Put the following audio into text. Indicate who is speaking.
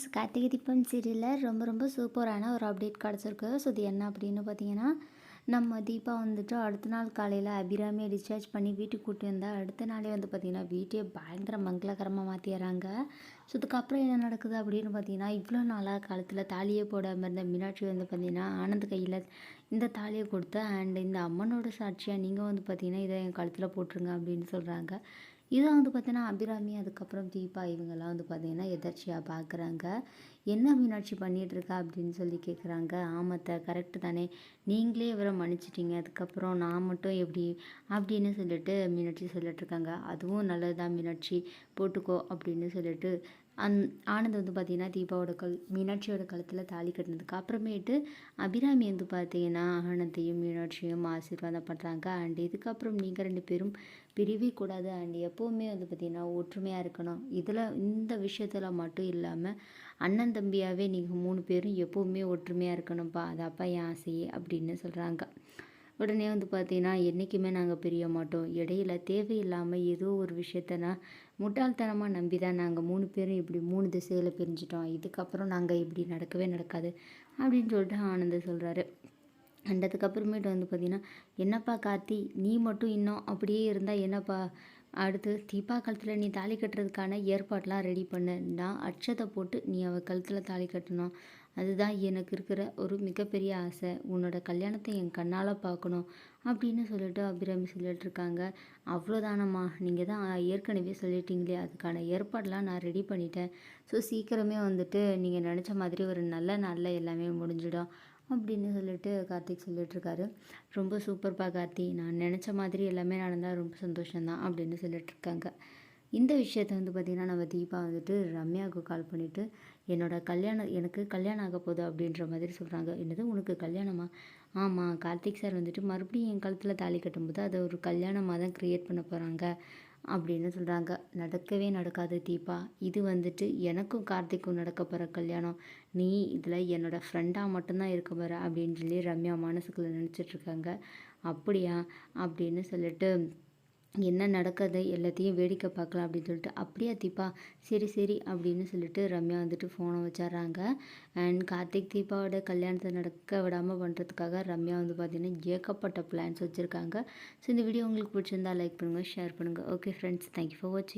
Speaker 1: Friends Karthigai Deepam சீரியலில் ரொம்ப ரொம்ப சூப்பரான ஒரு அப்டேட் கிடச்சிருக்கு. ஸோ இது என்ன அப்படின்னு பார்த்தீங்கன்னா நம்ம தீபா வந்துட்டு அடுத்த நாள் காலையில் அபிராமியை டிஸ்சார்ஜ் பண்ணி வீட்டுக்கு கூட்டி வந்தால் அடுத்த நாளே வந்து பார்த்திங்கன்னா வீட்டையே பயங்கர மங்களகரமாக மாற்றிடுறாங்க ஸோ இதுக்கப்புறம் என்ன நடக்குது அப்படின்னு பார்த்தீங்கன்னா இவ்வளோ நாளாக காலத்தில் தாலியை போடாமல் இருந்த மீனாட்சி வந்து பார்த்திங்கன்னா ஆனந்த் கையில் இந்த தாலியை கொடுத்து அண்ட் இந்த அம்மனோட சாட்சியாக நீங்கள் வந்து பார்த்தீங்கன்னா இதை என் கழுத்தில் போட்டுருங்க அப்படின்னு சொல்கிறாங்க இதை வந்து பார்த்தீங்கன்னா அபிராமி அதுக்கப்புறம் தீபா இவங்கெல்லாம் வந்து பார்த்தீங்கன்னா எதர்ச்சியாக பார்க்குறாங்க என்ன மீனாட்சி பண்ணிகிட்ருக்கா அப்படின்னு சொல்லி கேட்குறாங்க ஆமத்தை கரெக்டு தானே. நீங்களே இவரை மன்னிச்சிட்டிங்க. அதுக்கப்புறம் நான் மட்டும் எப்படி அப்படின்னு சொல்லிட்டு மீனாட்சி சொல்லிட்டுருக்காங்க அதுவும் நல்லது தான் மீனாட்சி. போட்டுக்கோ அப்படின்னு சொல்லிட்டு அந் ஆனந்த் வந்து பார்த்திங்கன்னா தீபாவோட கல் மீனாட்சியோட கழுத்தில் தாலி கட்டினதுக்கு அப்புறமேட்டு அபிராமி வந்து பார்த்தீங்கன்னா ஆனந்தையும் மீனாட்சியும் ஆசீர்வாதம் பண்ணுறாங்க அண்ட் இதுக்கப்புறம் நீங்கள் ரெண்டு பேரும் பிரிவே கூடாது. அண்ட் எப்போவுமே வந்து பார்த்திங்கன்னா ஒற்றுமையாக இருக்கணும். இதில் இந்த விஷயத்தில் மட்டும் இல்லாமல் அண்ணன் தம்பியாகவே நீங்கள் மூணு பேரும் எப்போவுமே ஒற்றுமையாக இருக்கணும்ப்பா. அதாப்பா என் ஆசையே அப்படின்னு சொல்கிறாங்க உடனே வந்து பார்த்தீங்கன்னா என்றைக்குமே நாங்கள் பிரிய மாட்டோம். இடையில தேவையில்லாமல் ஏதோ ஒரு விஷயத்தனா முட்டாள்தனமாக நம்பி தான் நாங்கள் மூணு பேரும் இப்படி மூணு திசையில் பிரிஞ்சிட்டோம். இதுக்கப்புறம் நாங்கள் இப்படி நடக்கவே நடக்காது அப்படின்னு சொல்லிட்டு ஆனந்த சொல்கிறாரு அண்டதுக்கப்புறமேட்டு வந்து பார்த்திங்கன்னா என்னப்பா கார்த்தி நீ மட்டும் இன்னும் அப்படியே இருந்தால் என்னப்பா அடுத்து தீபா கழுத்தில் நீ தாலி கட்டுறதுக்கான ஏற்பாடெலாம் ரெடி பண்ணு. நான் அட்சத்தை போட்டு நீ அவள் கழுத்தில் தாலி கட்டணும். அதுதான் எனக்கு இருக்கிற ஒரு மிகப்பெரிய ஆசை. உன்னோட கல்யாணத்தை என் கண்ணால் பார்க்கணும். அப்படின்னு சொல்லிட்டு அபிராமி சொல்லிட்டு இருக்காங்க. அவ்வளோதானம்மா நீங்கள் தான் ஏற்கனவே சொல்லிட்டீங்களே. அதுக்கான ஏற்பாடெலாம் நான் ரெடி பண்ணிட்டேன். ஸோ சீக்கிரமே வந்துட்டு நீங்கள் நினச்ச மாதிரி ஒரு நல்ல நாளில் எல்லாமே முடிஞ்சிடும். அப்படின்னு சொல்லிட்டு கார்த்திக் சொல்லிட்டுருக்காரு. ரொம்ப சூப்பர்ப்பா கார்த்தி. நான் நினச்ச மாதிரி எல்லாமே நடந்தால் ரொம்ப சந்தோஷம்தான் அப்படின்னு சொல்லிட்டுருக்காங்க. இந்த விஷயத்த வந்து பார்த்திங்கன்னா நம்ம தீபா வந்துட்டு ரம்யாவுக்கு கால் பண்ணிவிட்டு என்னோடய கல்யாணம் எனக்கு கல்யாணம் ஆக போகுது அப்படின்ற மாதிரி சொல்கிறாங்க என்னது? உனக்கு கல்யாணமா? ஆமாம் கார்த்திக் சார் வந்துட்டு மறுபடியும் என் காலத்தில் தாலி கட்டும்போது அதை ஒரு கல்யாணமாக தான் க்ரியேட் பண்ண போகிறாங்க அப்படின்னு சொல்கிறாங்க நடக்கவே நடக்காது தீபா. இது வந்துட்டு எனக்கும் கார்த்திக்கும் நடக்க போகிற கல்யாணம். நீ இதில் என்னோடய ஃப்ரெண்டாக மட்டும்தான் இருக்க போகிற அப்படின்னு சொல்லி ரம்யா மனசுக்குள்ளே நினச்சிட்ருக்காங்க அப்படியா? அப்படின்னு சொல்லிட்டு என்ன நடக்குது எல்லாத்தையும் வேடிக்கை பார்க்கலாம் அப்படின்னு சொல்லிட்டு அப்படியா தீபா? சரி சரி அப்படின்னு சொல்லிட்டு ரம்யா வந்துட்டு ஃபோனை வச்சிட்றாங்க. அண்ட் கார்த்திக் தீபாவோட கல்யாணத்தை நடக்க விடாமல் பண்ணுறதுக்காக ரம்யா வந்து பார்த்திங்கன்னா ஏகப்பட்ட பிளான்ஸ் வச்சுருக்காங்க. ஸோ இந்த வீடியோ உங்களுக்கு பிடிச்சிருந்தா லைக் பண்ணுங்கள் ஷேர் பண்ணுங்கள் ஓகே ஃப்ரெண்ட்ஸ் தேங்க்யூ ஃபார் வாட்சிங்